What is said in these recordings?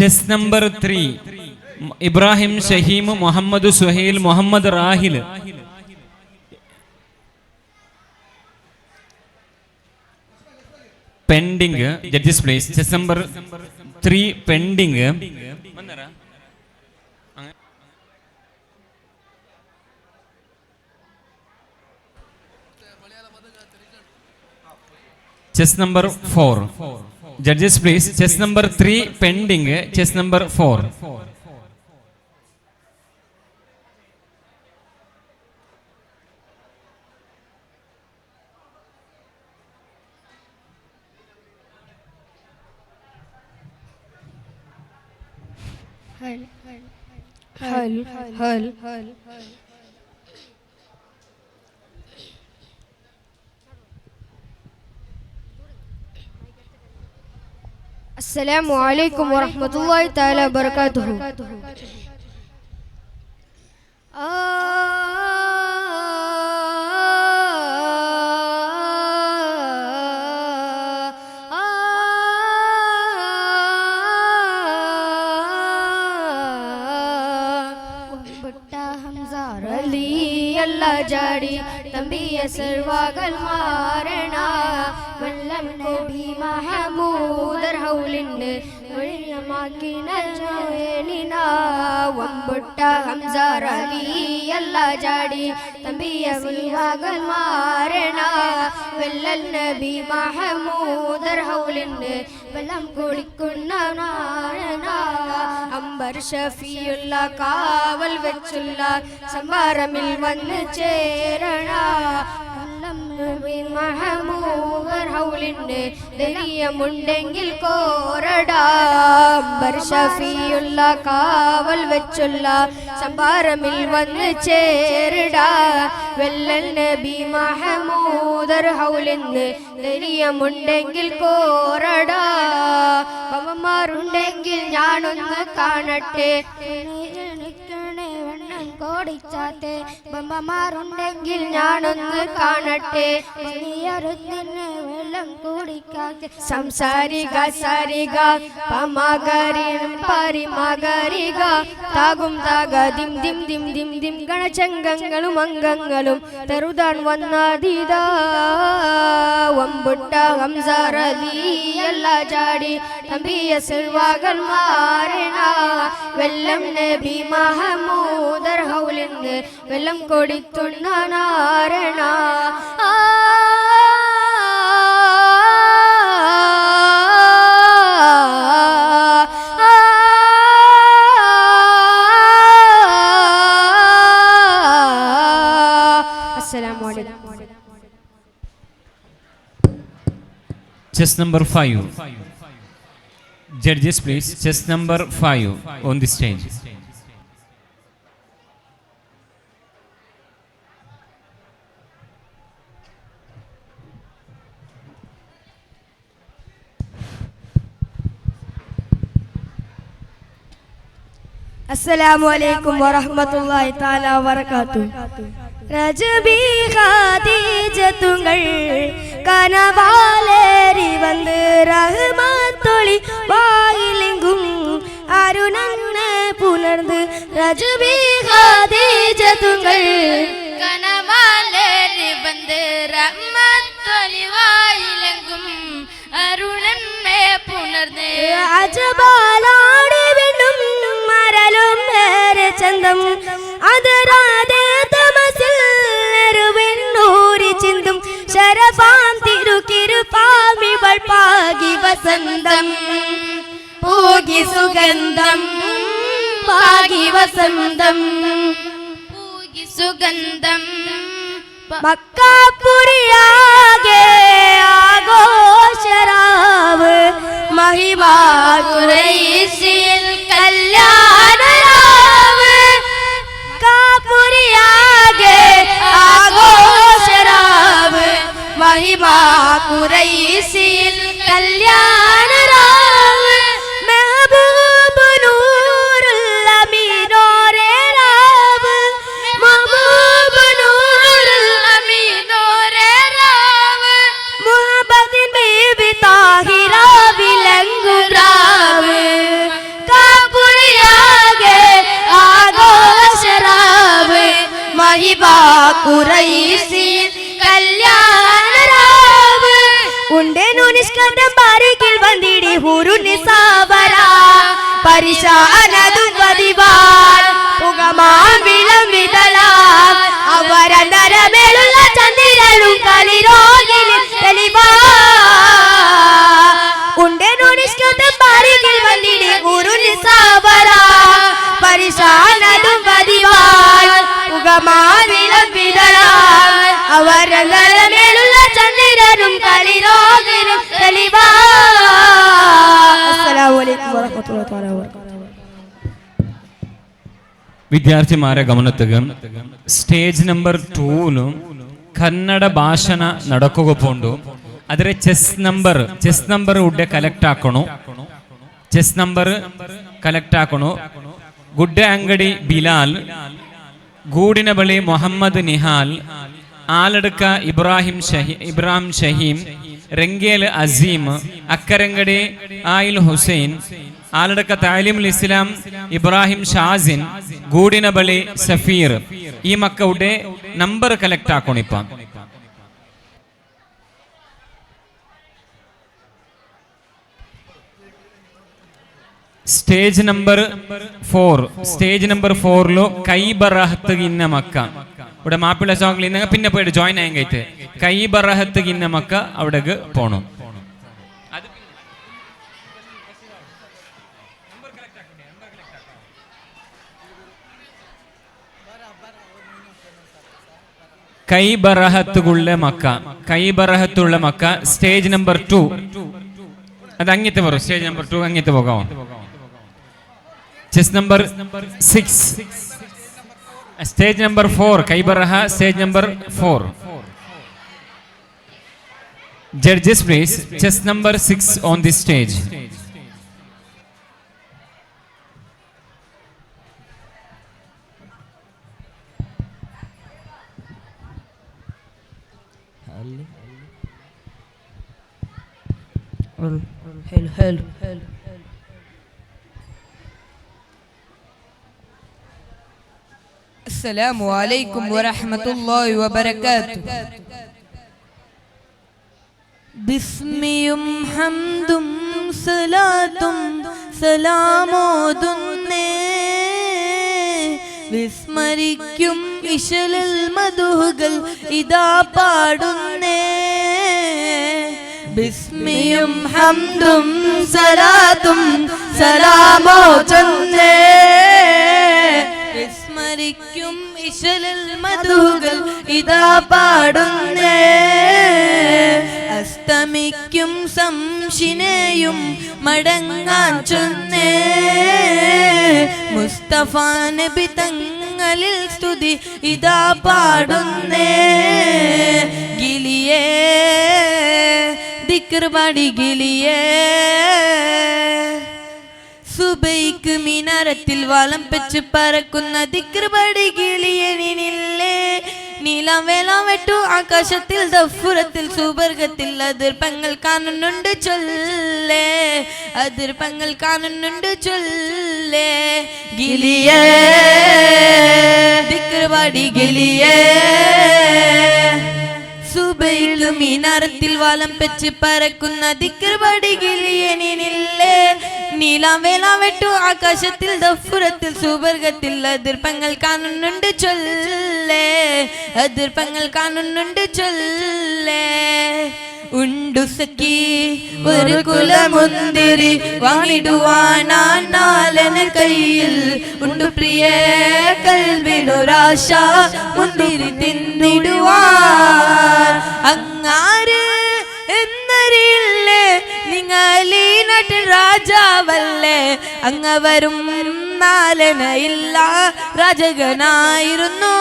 Chest number three Ibrahim Shaheem Muhammad Suhail Muhammad Rahil pending judges please chest number three pending chest number four Judges, please. Chess number three pending. Chess number four. हल हल हल हल हल السلام علیکم ورحمۃ اللہ تعالی وبرکاتہ اللہ جاڑی تمبی مارنا വല്ലം നബി മഹമൂദർ ജോലിന വമ്പുട്ട ഹംസാറലി അല്ല ജാടി തമ്പിയ സർവാകൽ മാരണ വല്ലൽ നബി മഹമൂദർ ഹൗലിന് വെള്ളം കുളിക്കുന്ന നാരണ അമ്പർ ഷഫിയുള്ള കാവൽ വെച്ചുള്ള സംഭാരമിൽ വന്ന് ചേരണ. വെള്ളം നബി മഹമൂദർ ഹൗലിന് ദലിയമുണ്ടെങ്കിൽ കോരടാ. കാവൽ വെച്ചുള്ള സംഭാരമിൽ വന്ന് ചേരിടാ. വെല്ലൽ നബി മഹമൂദർ ഹൗലിന്ന് ദലിയമുണ്ടെങ്കിൽ കോരടാ. പവന്മാരുണ്ടെങ്കിൽ ഞാനൊന്ന് കാണട്ടെ. കോടിച്ചാത്തെ ബമ്മമാരുണ്ടെങ്കിൽ ഞാനൊന്ന് കാണട്ടെ. വെള്ളം കൂടിക്കാത്തെ സംസാരിക സാരിക പമകരി പരിമകരിക. താകും താക ദിം ദിം ദിം ദിം ദിം ഗണചംഗങ്ങളും അംഗങ്ങളും. തരുതാൻ വന്നതീത. വംസാരതി എല്ലാ ചാടി. തമ്പിയ സെൽവാകന്മാരണ. വെല്ലം നബി മഹമൂദർ ഹൗലിന്ന് വെല്ലം കൊടിത്തുന്ന നാരണ chest number five judges please chest number five അസ്സലാമു അലൈക്കും വറഹ്മത്തുള്ളാഹി തആല വബറകാത്തു രജബി ഖദീജത്തുങ്ങൾ കനവാലേറി വന്ന് റഹ്മത്തൊളി വായിലെങ്കും അരുണന്ന് പുണർന്ന് രജബി ഖദീജത്തുങ്ങൾ കനവാലേറി വന്ന് റഹ്മത്തൊലിവായിലെങ്കും അരുണന്നെ പുണർന്ന് അജബാലാടി പാകി വസന്തം പൂകി സുഗന്ധം പാകി വസന്തം. പൂകി സുഗന്ധം മക്കാപ്പുരിയാകെ ആഘോഷരാവ് മഹിമാ മഹിമ കുറൈസിൽ കല്യാണ രാവ് മെഹബൂബുനൂറുള്ള മീനോരേ രാവ് മഹബൂബുനൂറുള്ള മീനോരേ രാവ് മുഹബദിൻ ബീബി താഹിറ വിലങ്ങും രാവ് കാപുരിയാകെ ആഘോഷ രാവ് മഹിമ കുറൈസിൽ പരിശാനതും പതിവാൻ പുകമാൻ വിളംവിതളാം അവരന്തരമേളുള്ള ചന്ദ്രനും കലിരോഗിലും തെളിവാ. ഉണ്ടേനു നിഷ്കന്ധം പാരിക്കിൽ വന്നിടി ഹുരു നിസാവര പരിശാനതും പതിവാൻ പുകമാൻ വിളംവിതളാം അവരന്തരമേളുള്ള ചന്ദ്രനും കലിരോഗിലും തെളിവാ. അലൈക്കും വറഹ്മത്തുള്ളാഹി വബറകാതുഹു. ವಿದ್ಯಾರ್ಥಿಮಾರ ಗಮನತೆಗೆ ಸ್ಟೇಜ್ ನಂಬರ್ ಟೂಲು ಕನ್ನಡ ಭಾಷಣ ನಡಕೋಗಪೋಂಡು ಆದರೆ chess number chess number ಉಡ್ಡೆ collect ಹಾಕೋಣ ಚೆಸ್ ನಂಬರ್ ಕಲೆಕ್ಟ್ ಹಾಕೋಣ ಗುಡ್ಡೆ ಅಂಗಡಿ ಬಿಲಾಲ್ ಗೂಡಿನ ಬಳಿ ಮೊಹಮ್ಮದ್ ನಿಹಾಲ್ ಆಲಡ್ಕ ಇಬ್ರಾಹಿಂ ಶಹಿ ಇಬ್ರಾಹಿಂ ಶಹೀಂ ರೆಂಗೇಲ್ ಅಜೀಮ್ ಅಕ್ಕರಂಗಡಿ ಆಯಿಲ್ ಹುಸೈನ್ ആലടക്ക താലിമുൽ ഇസ്ലാം ഇബ്രാഹിം ഷാസിൻ ഗൂഡിനബളി സഫീർ. ഈ മക്കളുടെ number collect ആക്കോണിപ്പം stage number four stage number four లో కైబరహత్ ഇന്ന മക്ക. ഇവിടെ മാപ്പിള സോങ്ങിൽ ഇന്നങ്ങ പിന്നെ പോയിട്ട് ജോയിൻ ആയെങ്കിൽ കൈബറഹത്ത് ഇന്ന മക്ക അവിടേക്ക് പോണം. കൈ ബറഹത്തുള്ള മക്ക. കൈബറഹത്തുള്ള മക്ക. സ്റ്റേജ് നമ്പർ ടു അത് അങ്ങത്തെ വരും സ്റ്റേജ് നമ്പർ ടു അങ്ങത്തെ പോകാമോ chest number six stage number four കൈബറഹ stage number four judges please chest number six on the stage حلو حلو حلو السلام عليكم ورحمة الله وبركاته ബിസ്മിയും ഹംദും സലാത്തും സലാമോതുന്നേ വിസ്മരിക്കും ഇശലൽ മധുഹുകൾ ഇതാ പാടുന്നേ ബിസ്മിയും ഹംദും സലാത്തും സലാമോ ചൊന്നേ. വിസ്മരിക്കും ഇശലൽ മധുകൾ ഇതാ പാടുന്നേ. അസ്തമിക്കും സംശിനെയും മടങ്ങാൻ ചൊന്നേ. മുസ്തഫ നബി തങ്ങളിൽ സ്തുതി ഇതാ പാടുന്നേ. ഗിലിയേ ദിക്ർ പാടി ഗിലിയേ സുബൈക്ക് മിനാരത്തിൽ വളം വെച്ച് പറക്കുന്ന ദിക്ർപടി കിളിയനില്ലേ നീലാം വേലാം വെട്ടു ആകാശത്തിൽ ദഫുരത്തിൽ സുബർഗത്തിൽ അതിർപ്പങ്ങൾ കാണുന്നുണ്ട് ചൊല്ലേ. അതിർപ്പങ്ങൾ കാണുന്നുണ്ട് ചൊല്ലേ. ഗിലിയേ ദിക്ർപടി ഗിലിയേ സുബൈക്ക് മീനാരത്തിൽ വാലം പെച്ച് പറക്കുന്ന ദിക്കർപടികിളിയനില്ലേ നീലാം വേലാം വെട്ടു ആകാശത്തിൽ ദഫുരത്തിൽ സുവർഗത്തിൽ അതിർപ്പങ്ങൾ കാണുന്നുണ്ട് ചൊല്ലേ. അതിർപ്പങ്ങൾ കാണുന്നുണ്ട് ചൊല്ലേ. ഒരു കുലമുന്തിരി വാങ്ങിടുവാനാലന കയ്യിൽ. ഉണ്ടു പ്രിയ കൽവിനൊരാശ മുന്തിരി തിന്നിടുവാൻ. രാജാവല്ലേ? അങ്ങവരും നാലനയില്ല രാജകനായിരുന്നു.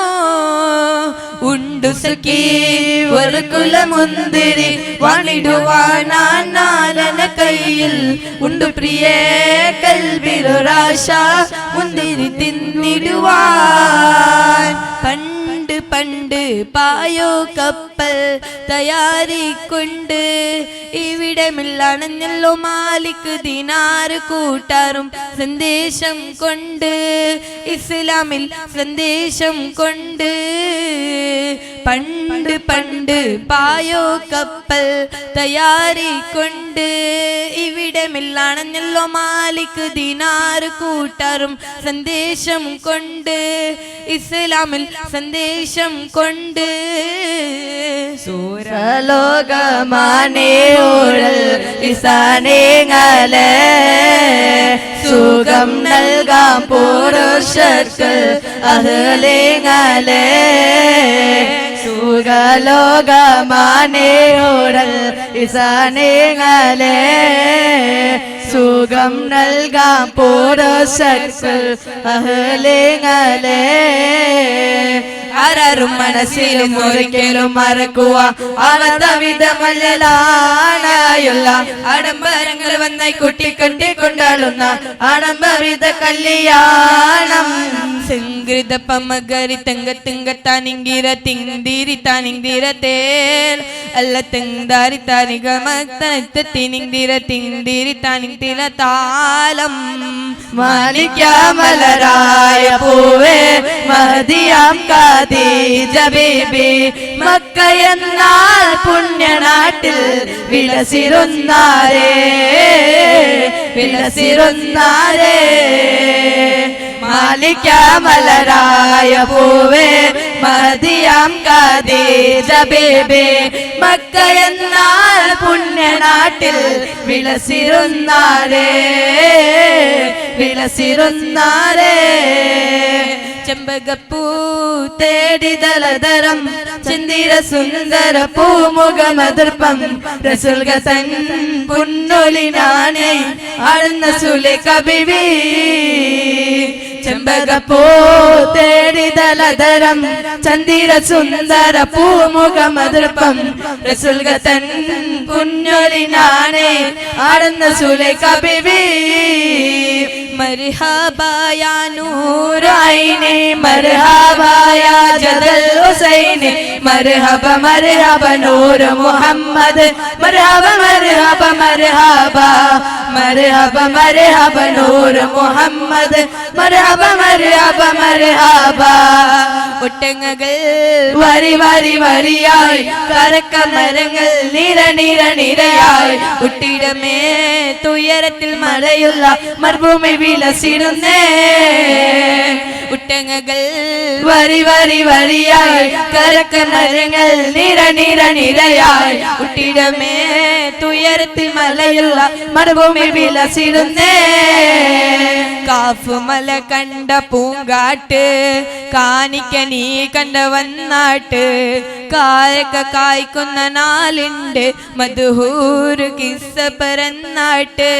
ഉണ്ടു സഖി ഒരു കുലമുന്തിരി വാണിടുവാനാൻ നാലന കയ്യിൽ. ഉണ്ടു പ്രിയ കൽവിലൊരാശ മുന്തിരി തിന്നിടുവാൻ. പണ്ട് പണ്ട് പായോ കപ്പൽ തയ്യാറിക്കൊണ്ട് ഇവിടമില്ലണഞ്ഞല്ലോ മാലിക് ദിനാറ് കൂട്ടാറും സന്ദേശം കൊണ്ട്. ഇസ്ലാമിൽ സന്ദേശം കൊണ്ട്. പണ്ട് പണ്ട് പായോ കപ്പൽ തയ്യാറിക്കൊണ്ട് ഇവിടമില്ലണഞ്ഞല്ലോ മാലിക് ദിനാറ് കൂട്ടാറും സന്ദേശം കൊണ്ട്. ഇസ്ലാമിൽ സന്ദേശം കൊണ്ട് ലോകമാനേ ഓരൽ ഇസാനേങ്ങളെ സുഖം നൽകാം പുരുഷർക്ക് അഹലേങ്ങളെ സുഖലോകമാനേ ഓരൽ ഇസാനേങ്ങളെ സുഖം നൽകാം പോരോ സക്സൽ അഹലേങ്ങളെ ആരാരും മനസ്സിലും ഒരിക്കലും മറക്കുക അവതവിധമല്ലാണായുള്ള ആഡംബരങ്ങൾ വന്നായി കുട്ടി കൊണ്ടാടുന്ന ആഡംബരിത കല്യാണം. സംഗൃത പമഗരി തങ്ക തിങ്ക താനിങ്കിര തിങ്തിരി താനിങ്കിര തേൽ അല്ല തെങ്താരി താരിക മക്തനത്ത തിനിങ്കിര തിന്തിരി താനിങ്കിര താലം. മാലിക്കാമലരായ പൂവേ മഹദിയാം കാദീജ ബേബി മക്കയെന്നാൽ പുണ്യനാട്ടിൽ വിളസിരുന്നാരേ വിളസിരുന്നാരേ മാലിക്കാമലരായ പൂവേ മതിയാം കാദീജ ബേബി മക്കയെന്നാൽ പുണ്യനാട്ടിൽ വിളസിരുന്നാരേ വിലസിരുന്നാരേ. ചെമ്പകപ്പൂ തേടിതലതരം ചന്ദിര സുന്ദര പൂമുഖമതിർപ്പം രസുൽഗ തൻ പുന്നൊലിനാണേ ആടുന്ന സുലെ കബിവി ചെമ്പകപ്പൂ തേടിതലതരം ചന്ദിര സുന്ദര പൂമുഖമതിർപ്പം രസുൽഗ തൻ പുന്നൊലിനാണേ ആടുന്ന സുലെ കബിവി മർഹബായ നൂറായിനെ മർഹബായ ജദൽ ഹുസൈന് മർഹബ മർഹബ നൂർ മുഹമ്മദ് മർഹബ മർഹബ മർഹബ മർഹബ മർഹബ നൂർ മുഹമ്മദ് മർഹബ മർഹബ മർഹബ ഒട്ടങ്ങകൾ വരി വരി വരിയായി കരക്ക മരങ്ങൾ നിര നിര നിരയായി കുട്ടിടമേ തുയരത്തിൽ മഴയുള്ള മരുഭൂമി വിലസിരുന്നേ ഒട്ടങ്ങകൾ വരി വരി വരിയായി കരക്ക മരങ്ങൾ നിര നിര നിരയായി കുട്ടിടമേ തുയരത്തിൽ മലയുള്ള മരുഭൂമി വിലസിരുന്നേ കാഫ് മല കണ്ട പൂങ്കാട്ട് കാണിക്ക നീ കണ്ട വന്നാട്ട്. കാരക്ക കായ്ക്കുന്ന നാലുണ്ട് മധുഹൂർ കിസ്സ പരന്നാട്ട്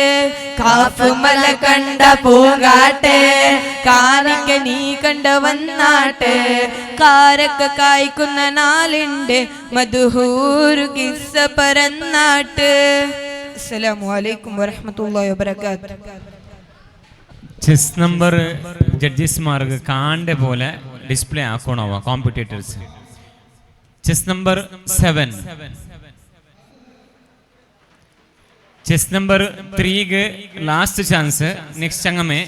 കാഫുമല കണ്ട പൂങ്കാട്ടെ. കാരക്ക നീ കണ്ട വന്നാട്ട് കാരക്ക കായ്ക്കുന്ന നാളുണ്ട്. മധുഹൂർ കിസ്സ പരന്നാട്ട്. അസ്സലാമലൈക്കും വരഹമത്തല്ലാ വാബർക്കാത്ത് ചെസ് നമ്പർ ജഡ്ജസ്മാർക്ക് കാണ്ട പോലെ display ആക്കണോ? Competitors chest number seven chest number ത്രീക്ക് last chance next അങ്ങമേ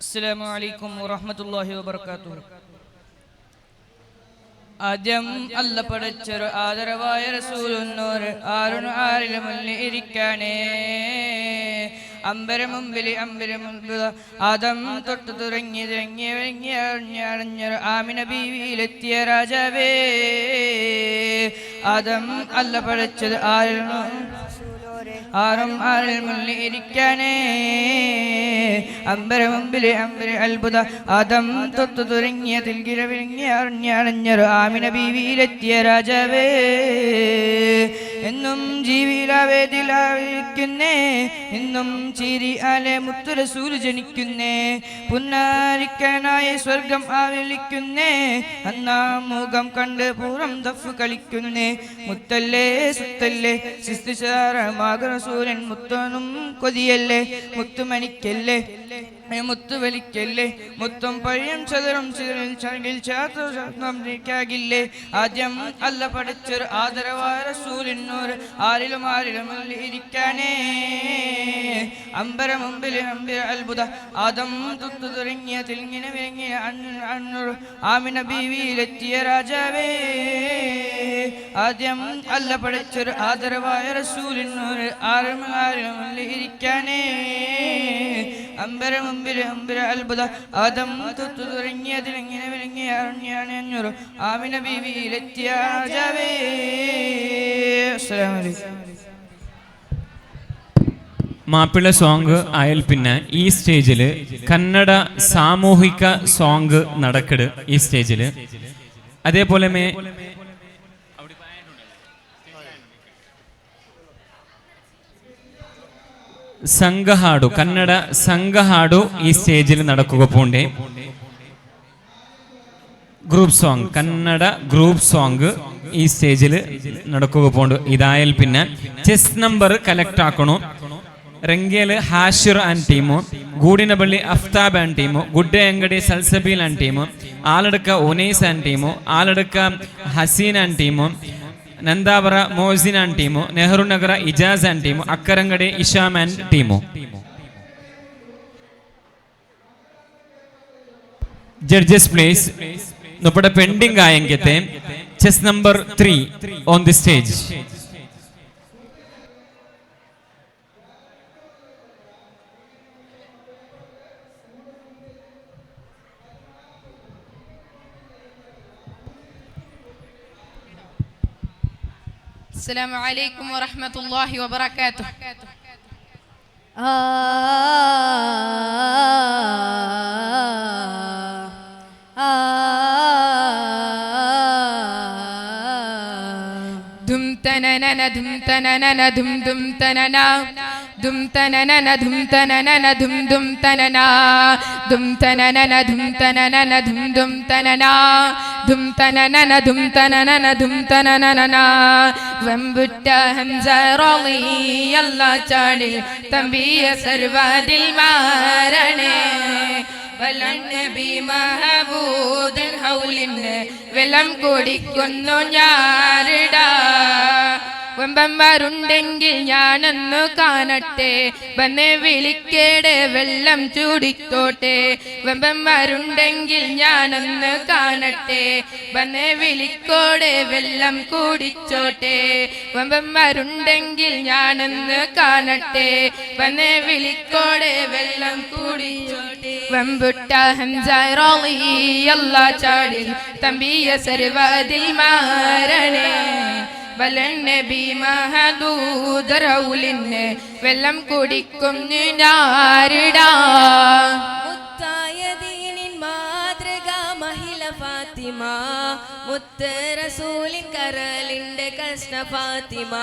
അസ്സലാമു അലൈക്കും വറഹ്മത്തുള്ളാഹി വബറകാതുഹു ആദ്യം അല്ല പഠിച്ചൊരു ആദരവായ റസൂലുന്നോർ ആരും ആരിലും ഇരിക്കാനേ അമ്പര മുമ്പിൽ അമ്പരമും ആദം തൊട്ട് തുടങ്ങി തുടങ്ങി ഇറങ്ങി അറിഞ്ഞറിഞ്ഞൊരു ആമിന ബീവിയിലെത്തിയ രാജാവേ. ആദം അല്ല പഴച്ചത് ആരും ആറും ആറിൽ മുള്ളി ഇരിക്കാനേ. അമ്പര മുമ്പിൽ അമ്പര അത്ഭുത അതം തൊത്തു തുടങ്ങിയ തിൽകിര വിഴുങ്ങിയ അറിഞ്ഞറിഞ്ഞൊരു ആമിന ബീവിയിലെത്തിയ രാജാവേ. എന്നും ജീവിലാവേദിലായിരിക്കുന്നേ. എന്നും ചിരി ആലെ മുത്തുരസൂൽ ജനിക്കുന്നേ. പുന്നാരിക്കനായ സ്വർഗം ആവിളിക്കുന്നേ അന്നാ മുഖം കണ്ട് പൂർവം ദഫ് കളിക്കുന്നേ. മുത്തല്ലേ സുത്തല്ലേ ശിസ്തുചാരമാകണ സൂര്യൻ മുത്തനും കൊതിയല്ലേ. മുത്തുമണിക്കല്ലേ. മുത്തു വലിക്കല്ലേ മുത്തും പഴയം ചതുരം ചങ്കിൽ ചാത്തില്ലേ ആദ്യം അല്ല പഠിച്ചൊരു ആദരവാര റസൂലിനോര് ആരിലും ആരിലും ഇരിക്കാനേ. അമ്പര മുമ്പിൽ അമ്പിര അത്ഭുത ആദം തുത്തു തുടങ്ങിയ തിരിങ്ങിന വിരങ്ങിയ അണ്ണൂർ ആമിന ബീവിയിലെത്തിയ രാജാവേ. ആദ്യം അല്ല പഠിച്ചൊരു ആദരവായ റസൂലിനോര് ആരും ആരിലും ഇരിക്കാനേ. അമ്പര മുമ്പിൽ അത്ഭുത ആദം മാപ്പിള സോങ് ആയൽ പിന്നെ ഈ സ്റ്റേജിൽ കന്നഡ സാമൂഹിക സോങ് നടക്കട് ഈ സ്റ്റേജിൽ അതേപോലെ ಸಂಘ കന്നഡ ಕನ್ನಡ ഈ സ്റ്റേജിൽ നടക്കുക പോണ്ടേ? Group song Kannada group song ഈ സ്റ്റേജിൽ നടക്കുക പോണ്ട്. ഇതായാൽ പിന്നെ chest number collect ആക്കണു. Rengel Hashir and team Goodinapalli Aftab and team Gudengadi Salsabeel and team Aladukka Onees and team Aladukka Haseen and team Nandavara Mohsin on team Nehru Nagar Ijaz on team ಅಕ್ಕರಂಗಡಿ ಇಶಾಮ್ on team judges place നമ്മുടെ pending ആയെങ്കിത്തെ chest number three on the stage السلام عليكم ورحمة الله وبركاته. ആ ആ دم تننن دم تننن دم تننا دم تننن دم دم تننا دم تننن دم تننن دم دم تننا ദും തനനന ദും തനനന ദും തനനന വെമ്പുറ്റ ഹംസ റളിയല്ലാ ചാടി തമ്പിയ സർവദിൽ മാരണേ വലന്നബി മഹബൂദൻ ഹൗലിന് വെലം കുടിക്കുന്നു ഞാരിടാ വെമ്പന്മാരുണ്ടെങ്കിൽ ഞാനൊന്നു കാണട്ടെ. വന്ന് വിളിക്കേടെ വെള്ളം ചൂടിക്കോട്ടെ. വെമ്പന്മാരുണ്ടെങ്കിൽ ഞാനൊന്ന് കാണട്ടെ. വന്ന് വിളിക്കോടെ വെള്ളം കൂടിച്ചോട്ടെ. വെമ്പന്മാരുണ്ടെങ്കിൽ ഞാനൊന്ന് കാണട്ടെ. വന്ന് വിളിക്കോടെ വെള്ളം കുടിച്ചോട്ടെ. വെമ്പുട്ട അല്ലാ ചാടി തമ്പിയ സർവതിൽ മാരണേ വലനബി മഹദൂദറൗലിന് വെള്ളം കുടിക്കും ഞാരിടാ. ഫാത്തിമ മുത്ത് റസൂലിൻ കരലിന്റെ കഷ്ണ ഫാത്തിമ.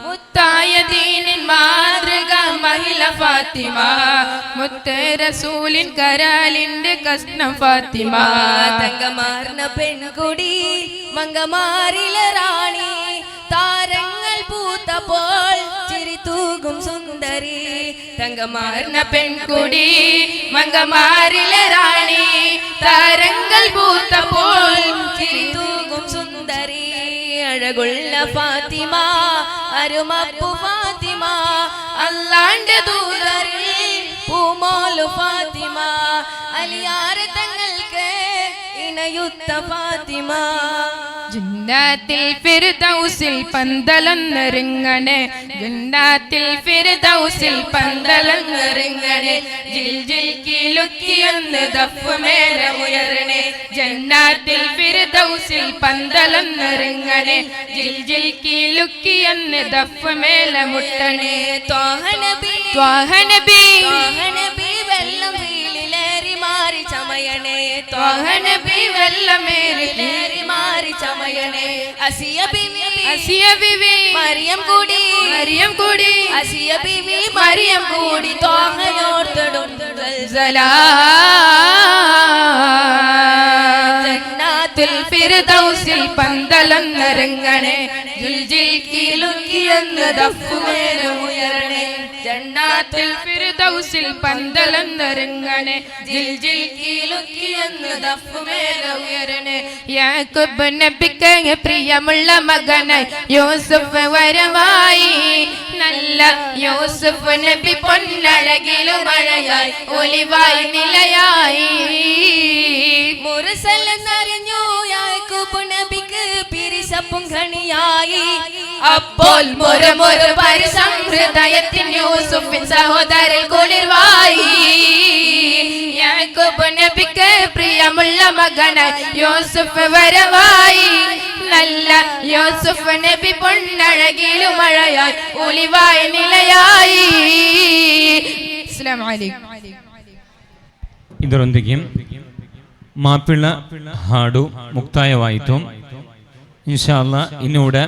മുത്തായ ദീനിൻ മാതൃക മഹിള ഫാത്തിമ മുത്ത് റസൂലിൻ കരാലിന്റെ കഷ്ണ ഫാത്തിമ. തങ്കമാർന്ന പെൺകുടി മങ്കമാരിലെ റാണി. താരങ്ങൾ പൂത്തപ്പോൾ ചിരി തൂകും സുന്ദരി. തങ്കമാർന്ന പെൺകുടി മങ്കമാരിലെ റാണി. താരങ്ങൾ പൂത്തപ്പോൾ ചിരി തൂകും സുന്ദരി. അഴകുള്ള ഫാത്തിമ അരുമപ്പു ഫാത്തിമ. അല്ലാണ്ട് ദൂതറിൽ പൂമോലു ഫാത്തിമ. അലിയാറ് തങ്ങൾക്ക് പ്രണയുത്ത ഫാത്തിമ. ജന്നാത്തിൽ ഫിർദൗസിൽ പന്തലൊന്നൊരുങ്ങണേ. ജന്നാത്തിൽ ഫിർദൗസിൽ പന്തലൊന്നൊരുങ്ങണേ. ജിൽ ജിൽ കിലുക്കിയൊന്ന് ദഫ് മേലെ ഉയരണേ. ജന്നാത്തിൽ ഫിർദൗസിൽ പന്തലൊന്നൊരുങ്ങണേ. ജിൽ ജിൽ കിലുക്കിയൊന്ന് ദഫ് മേലെ മുട്ടണേ. ത്വാഹനബി ത്വാഹനബി ത്വാഹനബി വെള്ളം മാറി ചമയണേ ത്വാഹനബി മേരി ലേറി മാറി ചമയണേ. അസിയ ബിവി അസിയ ബിവി മറിയം കൂടി മറിയം കൂടി അസിയ ബിവി മറിയം കൂടി തോഹനോർത്തടും ജന്നാത്തുൽ ഫിർദൗസിൽ പന്തലം ജിൽ ജുൽജിൽ കീലുക്കിയെന്ന് ദഫുമേലെ ഉയരണേ. ജന്നാത്തുൽ ഫിർദൗസിൽ പന്തലൊന്നരങ്ങണേ. ജിൽ ജിൽ എന്ന് ദഫുമേല ഉയരണേ. യാക്കൂബ് നബിക്ക് പ്രിയമുള്ള മകനെ യൂസുഫ് വരവായി. നല്ല യൂസുഫ് നബി പൊന്നഴകിലും മഴയായി ഒലിവായി നിലയായി. പിരിസപ്പും ഖണിയായി അപ്പോൾ മുരമുര പരിസംഹൃദയത്തിൻ യൂസുഫിൻ സഹോദരൻ കുളിർവായി യാക്കൂബ് നബിക്ക് പ്രിയമുള്ള മകനായി യൂസുഫ് വരവായി നല്ല യൂസുഫ് നബി പൊന്നഴകിലും മഴയായി ഒലിവായി നിലയായി അസ്സലാമു അലൈക്കും ಇದರೊಂದಿಗೆ ಮಾಪಿಳ ಹಾಡು ಮುಕ್ತಾಯವಾಯಿತು ഇൻഷാല്ല ഇന്നിവിടെ